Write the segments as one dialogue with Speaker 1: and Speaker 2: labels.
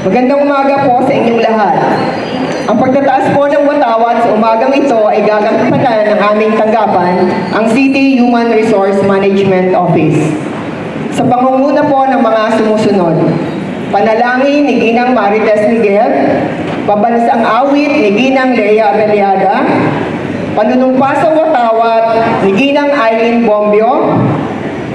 Speaker 1: Magandang umaga po sa inyong lahat. Ang pagtataas po ng watawat sa umagang ito ay gagampanan ng aming tanggapan, ang City Human Resource Management Office. Sa pangunguna po ng mga sumusunod, panalangin ni Ginang Marites Miguel, pabansang awit ni Ginang Lea Abeliada, panunumpa sa watawat ni Ginang Eileen Bombio,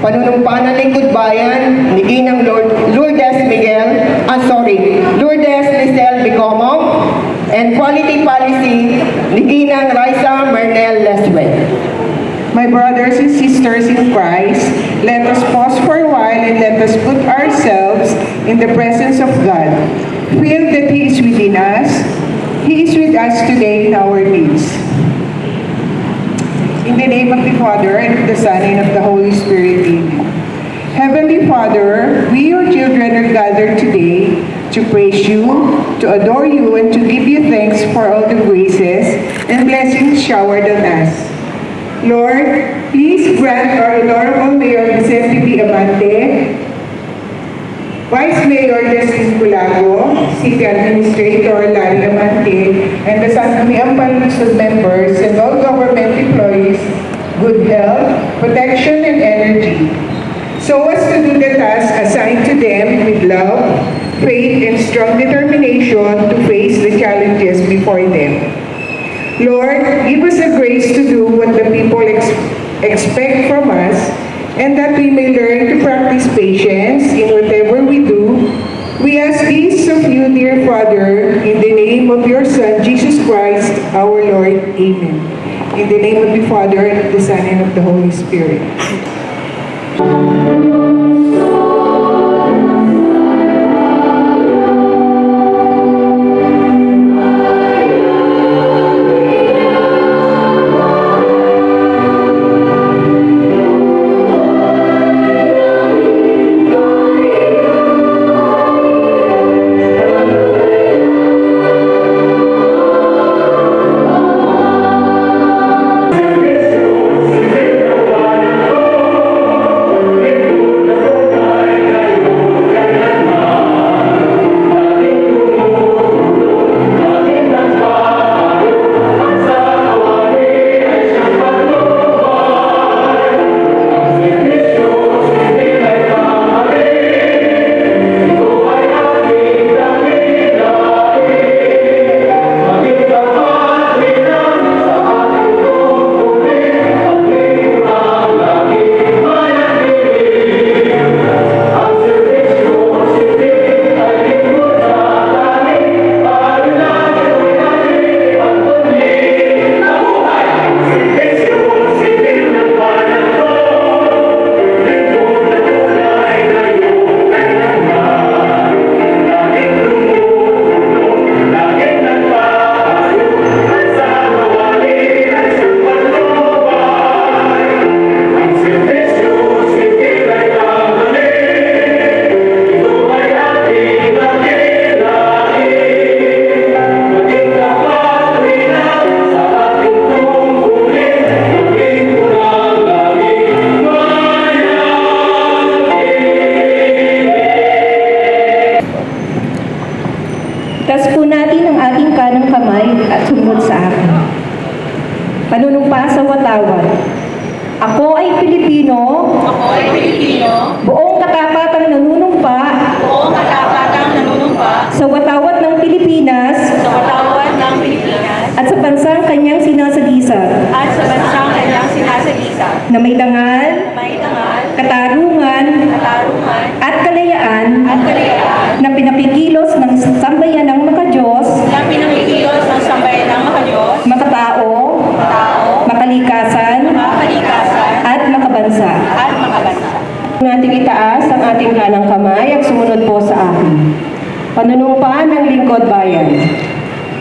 Speaker 1: panunumpa ng lingkod bayan ni Ginang Lourdes Miguel, ah sorry, Lourdes Lisel Bicomong, and quality policy ni Ginang Raisa Mernel Leswell.
Speaker 2: My brothers and sisters in Christ, let us pause for a while and let us put ourselves in the presence of God. Feel that He is within us. He is with us today in our needs. In the name of the Father, and of the Son, and of the Holy Spirit, Amen. Heavenly Father, we, your children, are gathered today to praise you, to adore you, and to give you thanks for all the graces and blessings showered on us. Lord, please grant our Honorable Mayor Vicente P. Amante, Vice Mayor Justin Culago, City Administrator Larry Amante, and the San Sangguniang Panlungsod members and all government employees good health, protection, and energy, so as to do the task assigned to them with love, faith, and strong determination to face the challenges before them. Lord, give us the grace to do what the people ex- expect from us and that we may learn to practice patience in whatever we do. We ask this of you, dear Father, in the name of your Son, Jesus Christ, our Lord. Amen. In the name of the Father, and of the Son, and of the Holy Spirit.
Speaker 3: Ako ay Pilipino,
Speaker 4: Ako ay Pilipino,
Speaker 3: buong katapatang nanunumpa.
Speaker 4: Buong katapatang nanunumpa.
Speaker 3: Sa watawat ng Pilipinas.
Speaker 4: Sa watawat ng Pilipinas.
Speaker 3: At sa bansang kanyang sinasagisa.
Speaker 4: At sa bansang kanyang sinasagisa.
Speaker 3: na may dangal,
Speaker 4: May dangal,
Speaker 3: katarungan,
Speaker 4: katarungan,
Speaker 3: at kalayaan
Speaker 4: at kalayaan
Speaker 3: na pinapikilos ng sambayan ng makajos,
Speaker 4: na pinangikilos ng sambayan ng makadiyos,
Speaker 3: makatao,
Speaker 4: tao,
Speaker 3: makalikasan,
Speaker 4: makakalikasan,
Speaker 3: at makabansa.
Speaker 4: at makabansa.
Speaker 3: Ang ating ating kanang kamay at sumunod po sa akin. Panunumpa ng lingkod bayan.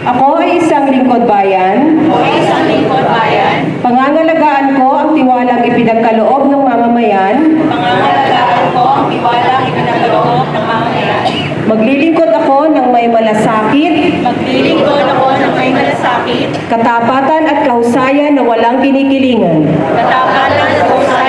Speaker 3: Ako ay isang lingkod bayan.
Speaker 4: Ako ay isang lingkod bayan,
Speaker 3: Pangangalagaan ko ang tiwalang ipinagkaloob ng mamamayan.
Speaker 4: pangangalagaan ko ang tiwalang ipinakaloob ng mamamayan.
Speaker 3: Maglilingkod ako ng may malasakit,
Speaker 4: Maglilingkod ako ng may malasakit,
Speaker 3: katapatan at kahusayan na walang kinikilingan.
Speaker 4: katapatan at kahusayan.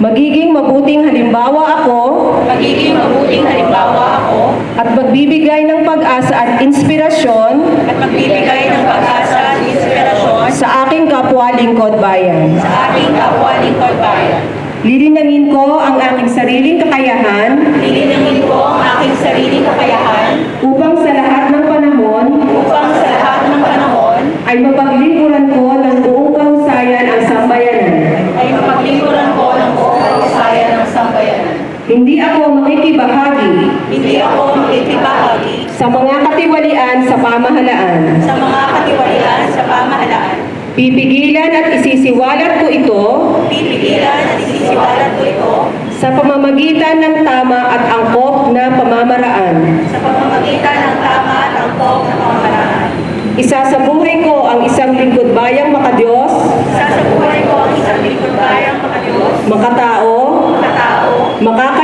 Speaker 3: Magiging mabuting halimbawa ako
Speaker 4: Magiging mabuting halimbawa ako
Speaker 3: at magbibigay ng pag-asa at inspirasyon
Speaker 4: at magbibigay ng pag-asa at inspirasyon
Speaker 3: sa aking kapwa lingkod bayan.
Speaker 4: sa aking kapwa lingkod bayan.
Speaker 3: Lilinangin ko ang aking sariling kakayahan
Speaker 4: Lilinangin ko ang aking sariling kakayahan
Speaker 3: upang sa lahat ng panahon
Speaker 4: upang sa lahat ng panahon
Speaker 3: ay mapaglingkuran ko ng buong kahusayan ang sambayanan.
Speaker 4: ay mapaglingkuran ko ng buong kahusayan ng sambayanan.
Speaker 3: Hindi ako makikibahagi
Speaker 4: Hindi ako makikibahagi
Speaker 3: sa mga katiwalian sa pamahalaan.
Speaker 4: sa mga katiwalian sa pamahalaan.
Speaker 3: Pipigilan at isisiwalat ko ito
Speaker 4: Pipigilan at isisiwalat ko ito
Speaker 3: sa pamamagitan ng tama at angkop na pamamaraan.
Speaker 4: sa pamamagitan ng tama at angkop na pamamaraan.
Speaker 3: Isasabuhay ko ang isang lingkod bayang makadiyos,
Speaker 4: Sasabuhay ko ang isang lingkod bayang makadiyos,
Speaker 3: makatao,
Speaker 4: makatao,
Speaker 3: makakalikasan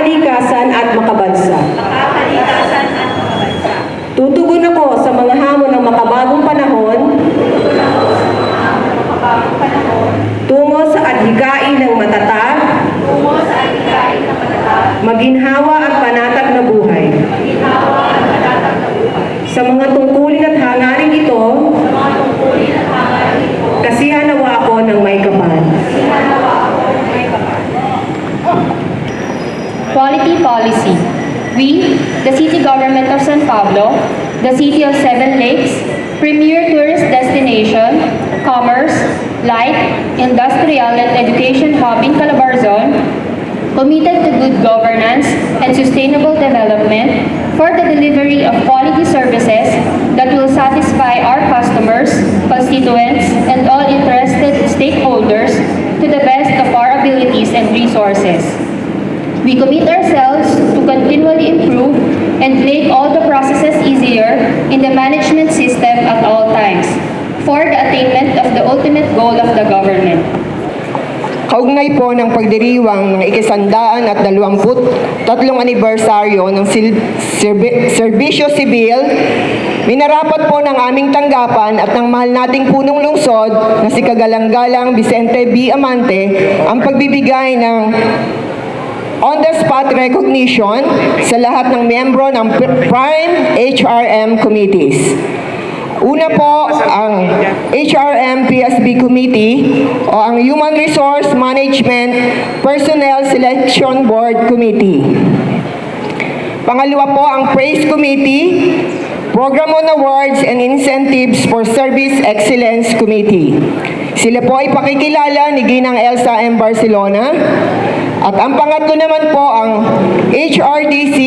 Speaker 3: at makabansa.
Speaker 4: makakalikasan makabansa.
Speaker 3: Tutugon ako sa mga hamon ng makabagong panahon
Speaker 4: Mapapagong panahon,
Speaker 3: tungo sa adhikain ng matatag,
Speaker 4: tungo sa aligain ng matatag,
Speaker 3: maginhawa at panatag na buhay.
Speaker 4: ginawa at matatag na buhay.
Speaker 3: Sa mga tungkulin
Speaker 5: Quality policy. We, the city government of San Pablo, the city of Seven Lakes, premier tourist destination, commerce, light, industrial and education hub in Calabarzon, committed to good governance and sustainable development for the delivery of quality services that will satisfy our customers, constituents, and all interested stakeholders to the best of our abilities and resources. We commit ourselves to continually improve and make all the processes easier in the management system at all times for the attainment of the ultimate goal of the government.
Speaker 1: Kaugnay po ng pagdiriwang ng ikisandaan at dalawamput tatlong anibersaryo ng sil- serbi- serbisyo sibil, minarapat po ng aming tanggapan at ng mahal nating punong lungsod na si Kagalang-Galang Vicente B. Amante ang pagbibigay ng on-the-spot recognition sa lahat ng miyembro ng Prime HRM committees. Una po ang HRM PSB Committee o ang Human Resource Management Personnel Selection Board Committee. Pangalawa po ang Praise Committee, Program on Awards and Incentives for Service Excellence Committee. Sila po ay pakikilala ni Ginang Elsa M. Barcelona. At ang pangatlo naman po ang HRDC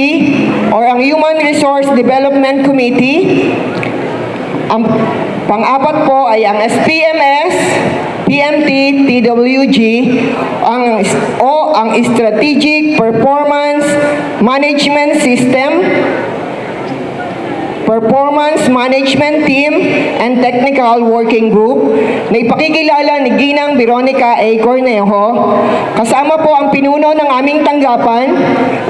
Speaker 1: or ang Human Resource Development Committee. Ang pang-apat po ay ang SPMS, PMT, TWG, ang, o ang Strategic Performance Management System, Performance Management Team and Technical Working Group na ipakikilala ni Ginang Veronica A. Cornejo. Kasama po ang pinuno ng aming tanggapan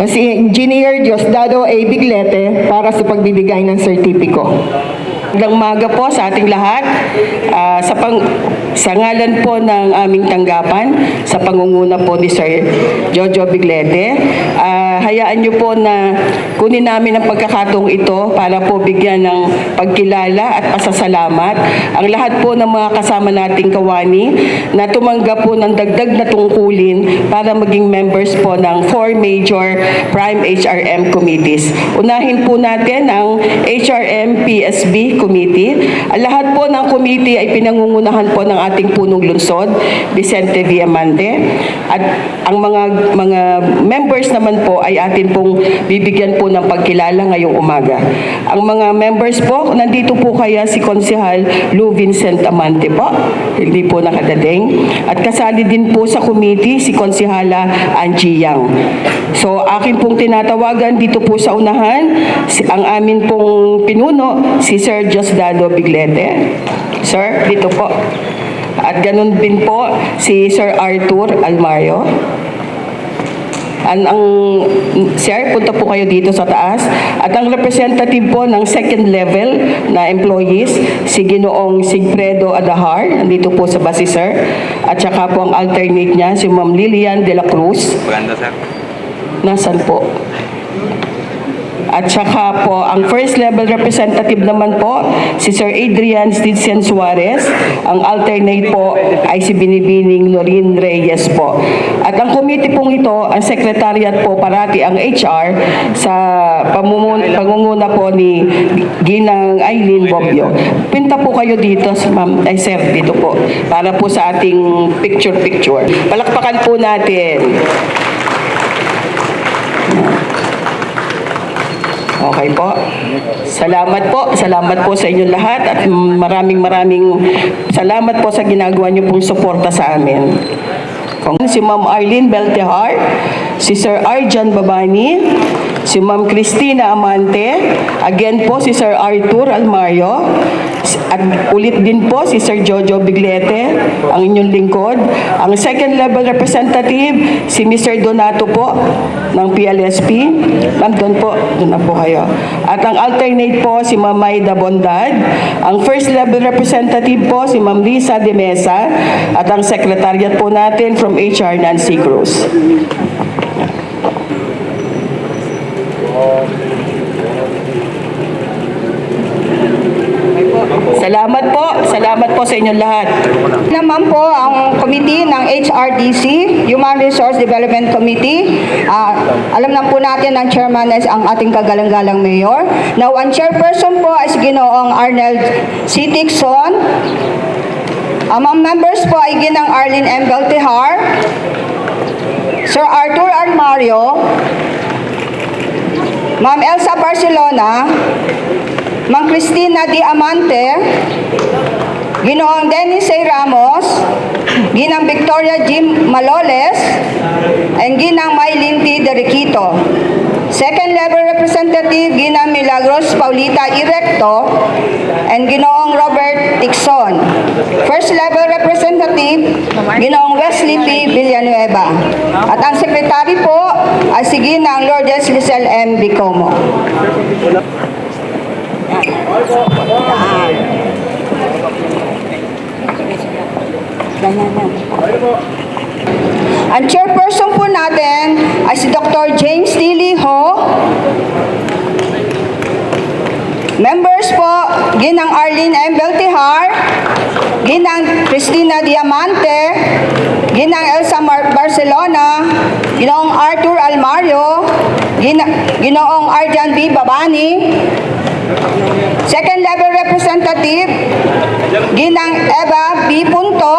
Speaker 1: si Engineer Diosdado A. Biglete para sa pagbibigay ng sertipiko.
Speaker 6: Magandang umaga po sa ating lahat. Ah, sa pang sa ngalan po ng aming tanggapan, sa pangunguna po ni Sir Jojo Biglete, ah, hayaan niyo po na kunin namin ang pagkakataong ito para po bigyan ng pagkilala at pasasalamat ang lahat po ng mga kasama nating kawani na tumanggap po ng dagdag na tungkulin para maging members po ng four major Prime HRM committees. Unahin po natin ang HRM PSB Committee. Lahat po ng committee ay pinangungunahan po ng ating punong lungsod, Vicente Viamante. At ang mga mga members naman po ay atin pong bibigyan po ng pagkilala ngayong umaga. Ang mga members po, nandito po kaya si Konsehal Lou Vincent Amante po. Hindi po nakadating. At kasali din po sa committee si Konsehala Angie Yang. So akin pong tinatawagan dito po sa unahan si, ang amin pong pinuno si Sir Diosdado Biglete. Sir, dito po. At ganun din po si Sir Arthur Almario. Ang, ang, sir, punta po kayo dito sa taas. At ang representative po ng second level na employees, si Ginoong Sigfredo Adahar, nandito po sa base, sir. At saka po ang alternate niya, si Ma'am Lilian De La Cruz.
Speaker 7: Maganda, sir.
Speaker 6: Nasaan po? At saka po, ang first level representative naman po, si Sir Adrian Stidsen Suarez. Ang alternate po ay si Binibining Norin Reyes po. At ang committee pong ito, ang secretariat po parati ang HR sa pamumun- pangunguna po ni Ginang Eileen Bobbio. Pinta po kayo dito, ma'am, ay sir, dito po, para po sa ating picture-picture. Palakpakan po natin. Okay po. Salamat po. Salamat po sa inyong lahat at maraming maraming salamat po sa ginagawa niyo pong suporta sa amin. Kung si Ma'am Arlene Beltehar, si Sir Arjan Babani, si Ma'am Christina Amante, again po si Sir Arthur Almario, at ulit din po si Sir Jojo Biglete, ang inyong lingkod. Ang second level representative, si Mr. Donato po ng PLSP. Ma'am, doon po, doon na po kayo. At ang alternate po, si Ma'am Maida Bondad. Ang first level representative po, si Ma'am Risa de Mesa. At ang secretariat po natin from HR, Nancy Cruz. Salamat po. Salamat po sa inyong lahat.
Speaker 7: Naman po ang committee ng HRDC, Human Resource Development Committee. Ah, alam na po natin ang chairman is ang ating kagalang-galang mayor. Now, ang chairperson po is Ginoong Arnold C. Dixon. Ang members po ay Ginang Arlene M. Beltihar, Sir Arthur Armario, Ma'am Elsa Barcelona, Ma'am Cristina Diamante, Ginoong Dennis A. Ramos, Ginang Victoria Jim Maloles, and Ginang Maylin T. Deriquito. Second level representative, Ginang Milagros Paulita Irecto, and Ginoong Robert Dixon. First level representative, Ginoong Wesley P. Villanueva. At ang secretary po ay si Ginang Lourdes Lisel M. Bicomo. Ang chairperson po natin ay si Dr. James Tilly Ho. Members po, Ginang Arlene M. Beltihar, Ginang Cristina Diamante, Ginang Elsa Mar- Barcelona, Ginoong Arthur Almario, Ginoong Arjan B. Babani, Second level representative, Ginang Eva B. Punto,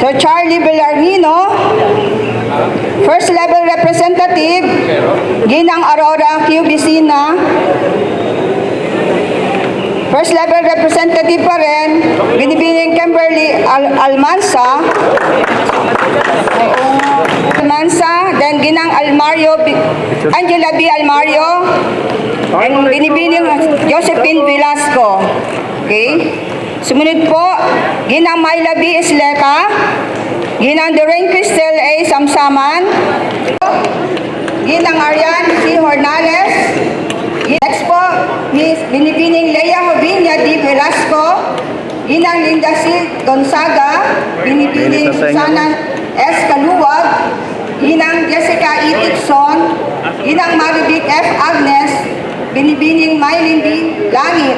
Speaker 7: Sir Charlie Bellarmino, First level representative, Ginang Aurora Q. Vicina, First level representative pa rin, Binibining Kimberly Al- Almansa, Almansa, then Ginang Almario, B- Angela B. Almario, and Binibining Josephine Velasco. Okay? Sumunod po, Ginang Myla B. Isleta, Ginang Doreen Cristel A. Samsaman, Ginang Arian C. Hornales, Next po, Miss Binibining Leia Jovinia D. Velasco, Ginang Linda C. Gonzaga, Binibining Susana S. Kaluwag, Ginang Jessica E. Dixon, Ginang Marivic F. Agnes, Binibining B. Langit,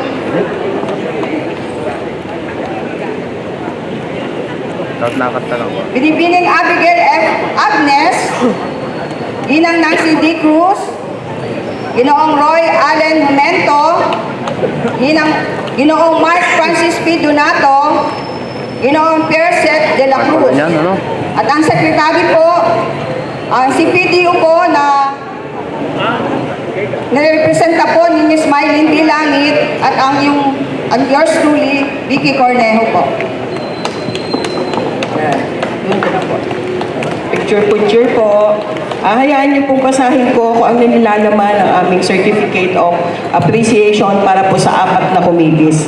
Speaker 8: ba?
Speaker 7: Binibining Abigail F. Agnes, Ginang Nancy D. Cruz, Ginoong Roy Allen Momento, Ginang, Ginoong Mark Francis P. Donato, Ginoong Piercet de la Cruz.
Speaker 8: Yan, ano?
Speaker 7: At ang sekretary po, ang CPDO po na nirepresenta po ni Miss Mylene D. Langit at ang yung ang yours truly, Vicky Cornejo po.
Speaker 6: Picture-picture po. Ah, hayaan niyo pong basahin ko kung ano nilalaman ng aming Certificate of Appreciation para po sa apat na committees.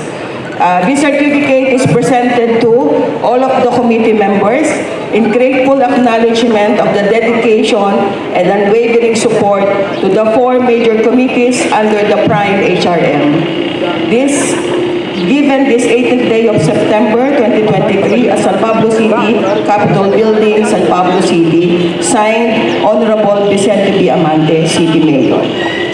Speaker 6: Ah, this certificate is presented to all of the committee members in grateful acknowledgement of the dedication and unwavering support to the four major committees under the Prime HRM. This Given this 18th day of September 2023 at San Pablo City, Capitol Building, San Pablo City, signed Honorable Vicente B. Amante, City Mayor.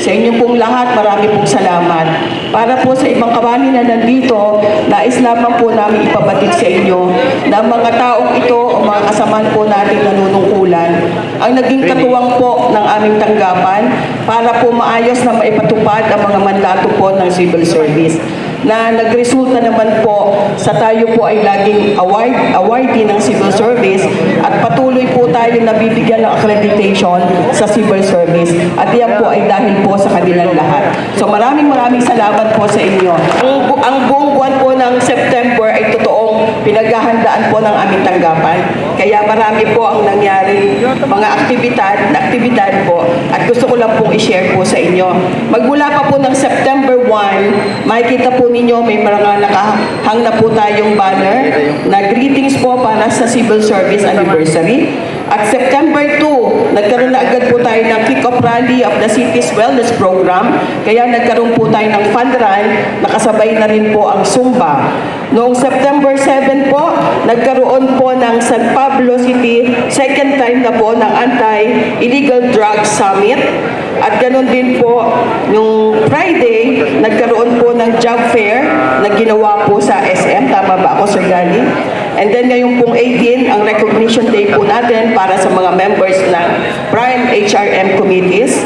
Speaker 6: Sa inyo pong lahat, marami pong salamat. Para po sa ibang kawani na nandito, nais lamang po namin ipabatid sa inyo na ang mga taong ito o mga kasamahan po natin nanunungkulan ang naging katuwang po ng aming tanggapan para po maayos na maipatupad ang mga mandato po ng civil service na nagresulta naman po sa tayo po ay laging award, awardee ng civil service at patuloy po tayo nabibigyan ng accreditation sa civil service at yan po ay dahil po sa kanilang lahat. So maraming maraming salamat po sa inyo. Ang, ang buong buwan po ng September ay totoong pinaghahandaan po ng aming tanggapan. Kaya marami po ang nangyari mga aktibidad, aktibidad po at gusto ko lang pong i-share po sa inyo. Magmula pa po ng September 1, makikita po ninyo may mga nakahang na po tayong banner na greetings po para sa Civil Service Anniversary. At September 2, nagkaroon na agad po tayo ng kick-off rally of the city's wellness program. Kaya nagkaroon po tayo ng fund run, nakasabay na rin po ang Zumba. Noong September 7 po, nagkaroon po ng San Pablo City, second time na po ng Anti-Illegal Drugs Summit. At ganoon din po, nung Friday, nagkaroon po ng job fair na ginawa po sa SM. Tama ba ako, Sir Gali? And then ngayon pong 18, ang recognition day po natin para sa mga members ng Prime HRM committees.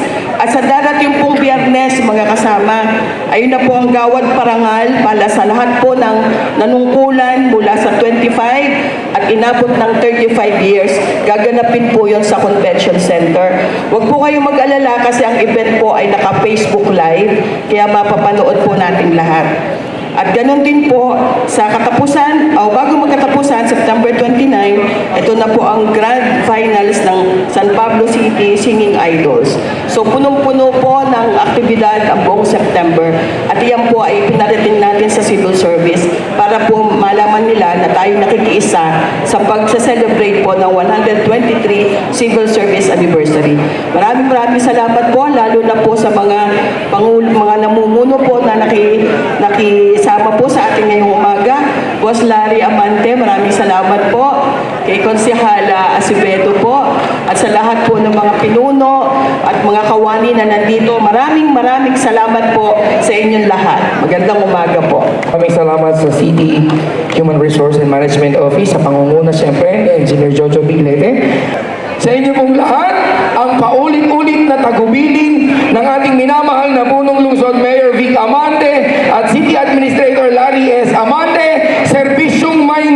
Speaker 6: At sa darating pong biyernes, mga kasama, ayun na po ang gawad parangal para sa lahat po ng nanungkulan mula sa 25 at inabot ng 35 years. Gaganapin po yon sa Convention Center. Huwag po kayong mag-alala kasi ang event po ay naka-Facebook Live, kaya mapapanood po natin lahat. At ganun din po sa katapusan, o bago magkatapusan, September 29, ito na po ang grand finals ng San Pablo City Singing Idols. So punong-puno po ng aktibidad ang buong September at iyan po ay pinarating natin sa civil service para po malaman nila na tayo nakikiisa sa pagsa-celebrate po ng 123 Civil Service Anniversary. Maraming maraming salamat po, lalo na po sa mga pangul mga namumuno po na naki, nakisama po sa ating ngayong umaga. Boss Larry Amante, maraming salamat po. Kay Konsehala Asibedo po. At sa lahat po ng mga pinuno mga kawani na nandito, maraming maraming salamat po sa inyong lahat. Magandang umaga po.
Speaker 9: Maraming salamat sa City Human Resource and Management Office sa pangunguna siyempre Engineer Jojo Biglete. Sa inyo pong lahat, ang paulit-ulit na tagubilin ng ating minamahal na punong lungsod Mayor Vic Amante at City Administrator Larry S. Amante, serbisyong may